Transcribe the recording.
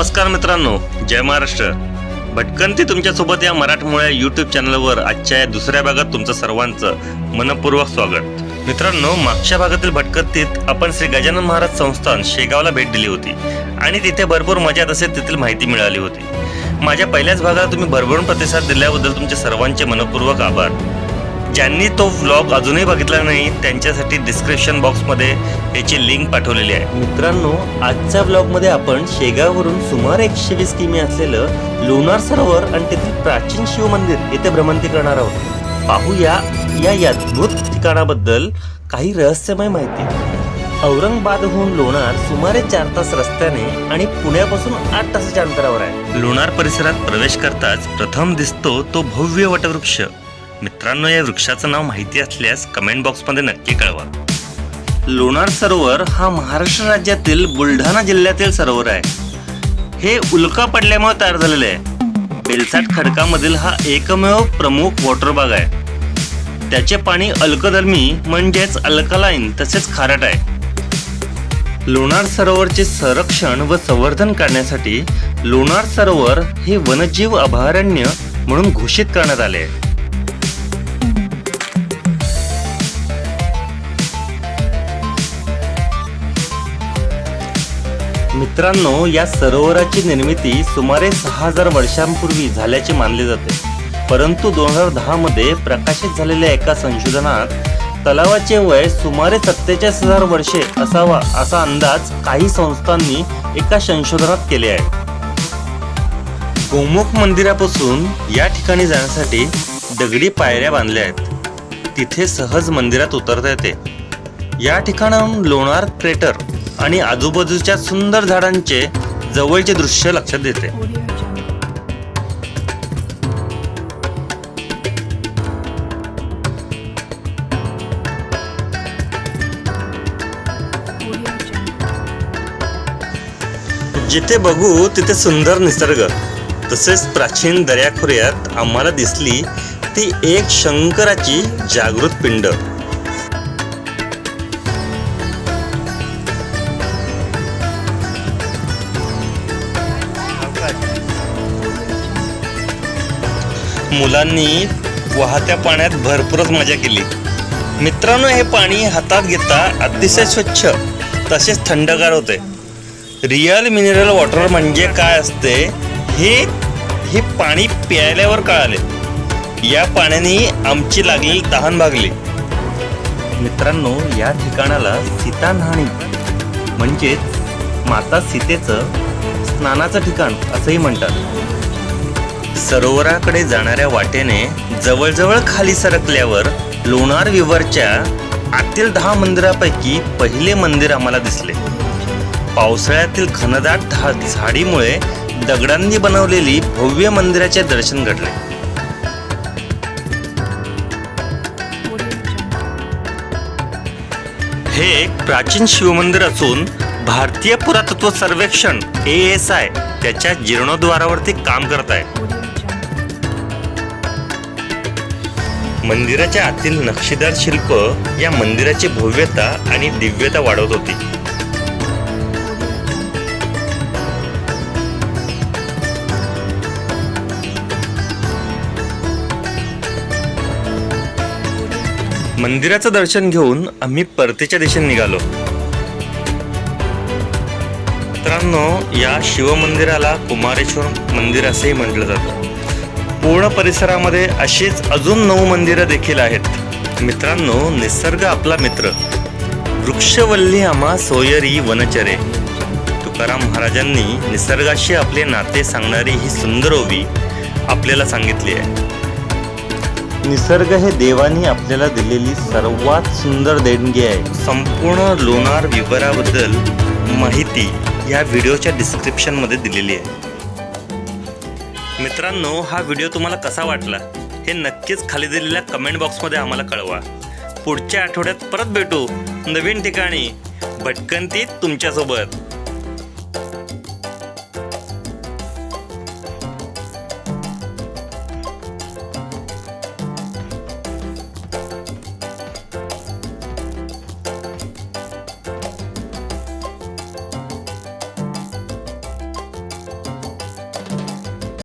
नमस्कार मित्रांनो जय महाराष्ट्र. भटकंती तुमच्यासोबत या मराठमोळ्या यूट्यूब चॅनलवर आजच्या या दुसऱ्या भागात तुमचं सर्वांचं मनपूर्वक स्वागत. मित्रांनो मागच्या भागातील भटकंतीत आपण श्री गजानन महाराज संस्थान शेगावला भेट दिली होती आणि तिथे भरपूर मजा तसेच तेथील माहिती मिळाली होती. माझ्या पहिल्याच भागाला तुम्ही भरभरून प्रतिसाद दिल्याबद्दल तुमचे सर्वांचे मनपूर्वक आभार. ज्यांनी तो व्लॉग अजूनही बघितला नाही त्यांच्यासाठी डिस्क्रिप्शन बॉक्समध्ये याची लिंक पाठवलेली आहे. मित्रांनो आजच्या ब्लॉगमध्ये आपण शेगाववरून सुमारे एकशे वीस किमी असलेलं लोणार सरोवर आणि तेथील प्राचीन शिव मंदिर येथे भ्रमंती करणार आहोत. पाहूया या अद्भुत ठिकाणाबद्दल काही रहस्यमय माहिती. औरंगाबादहून लोणार सुमारे चार तास रस्त्याने आणि पुण्यापासून आठ तासाच्या अंतरावर आहे. लोणार परिसरात प्रवेश करताच प्रथम दिसतो तो भव्य वटवृक्ष. मित्रांनो या वृक्षाचं नाव माहिती असल्यास कमेंट बॉक्समध्ये नक्की कळवा. लोणार सरोवर हा महाराष्ट्र राज्यातील बुलढाणा जिल्ह्यातील सरोवर आहे. हे उल्का पडल्यामुळे तयार झालेले आहे. बेलसाट खडकामधील हा एकमेव प्रमुख वॉटर बाग आहे. त्याचे पाणी अल्कधर्मी म्हणजेच अल्कलाईन तसेच खारट आहे. लोणार सरोवरचे संरक्षण व संवर्धन करण्यासाठी लोणार सरोवर हे वनजीव अभयारण्य म्हणून घोषित करण्यात आले आहे. मित्रांनो या सरोवराची निर्मिती सुमारे सहा हजार वर्षांपूर्वी झाल्याचे मानले जाते. परंतु दोन हजार दहामध्ये प्रकाशित झालेल्या एका संशोधनात तलावाचे वय सुमारे सत्तेचाळीस हजार वर्षे असावा असा अंदाज काही संस्थांनी एका संशोधनात केले आहे. गोमुख मंदिरापासून या ठिकाणी जाण्यासाठी दगडी पायऱ्या बांधल्या आहेत. तिथे सहज मंदिरात उतरता येते. या ठिकाणाहून लोणार क्रेटर आणि आजूबाजूच्या सुंदर झाडांचे जवळचे दृश्य लक्षात येते जिथे बघू तिथे सुंदर निसर्ग. तसेच प्राचीन दर्याखोऱ्यात आम्हाला दिसली ती एक शंकराची जागृत पिंड. मुलांनी वाहत्या पाण्यात भरपूरच मजा केली. मित्रांनो हे पाणी हातात घेता अतिशय स्वच्छ तसेच थंडगार होते. रिअल मिनरल वॉटर म्हणजे काय असते हे हे पाणी प्यायल्यावर कळाले. या पाण्याने आमची लागलेली तहान भागली. मित्रांनो या ठिकाणाला सीता न्हाणी म्हणजेच माता सीतेचं स्नानाचं ठिकाण असंही म्हणतात. सरोवराकडे जाणाऱ्या वाटेने जवळजवळ खाली सरकल्यावर लोणार विवरच्या आतील दहा मंदिरापैकी पहिले मंदिर आम्हाला दिसले. पावसाळ्यातील घनदाट धा- झाडीमुळे दगडांनी बनवलेली भव्य मंदिराचे दर्शन घडले. हे एक प्राचीन शिवमंदिर असून भारतीय पुरातत्व सर्वेक्षण ए एस आय त्याच्या जीर्णोद्वारावरती काम करत आहे. मंदिराच्या आतील नक्षीदार शिल्प या मंदिराची भव्यता आणि दिव्यता वाढवत होती. मंदिराचं दर्शन घेऊन आम्ही परतीच्या दिशेने निघालो. मित्रांनो या शिवमंदिराला कुमारेश्वर मंदिर असेही म्हटलं जातं. पूर्ण परिसरामध्ये अशीच अजून नऊ मंदिरं देखील आहेत. मित्रांनो निसर्ग आपला मित्र. वृक्षवल्ली आम्हा सोयरी वनचरे. तुकाराम महाराजांनी निसर्गाशी आपले नाते सांगणारी ही सुंदर ओवी आपल्याला सांगितली आहे. निसर्ग हे देवानी आपल्याला दिलेली सर्वात सुंदर देणगी आहे. संपूर्ण लोणार विवराबद्दल माहिती या व्हिडिओच्या डिस्क्रिप्शनमध्ये दिलेली आहे. मित्रांनो हा व्हिडिओ तुम्हाला कसा वाटला? हे नक्कीच खाली दिलेल्या कमेंट बॉक्समध्ये आम्हाला कळवा. पुढच्या आठवड्यात परत भेटू नवीन ठिकाणी. भटकंतीत तुमच्यासोबत.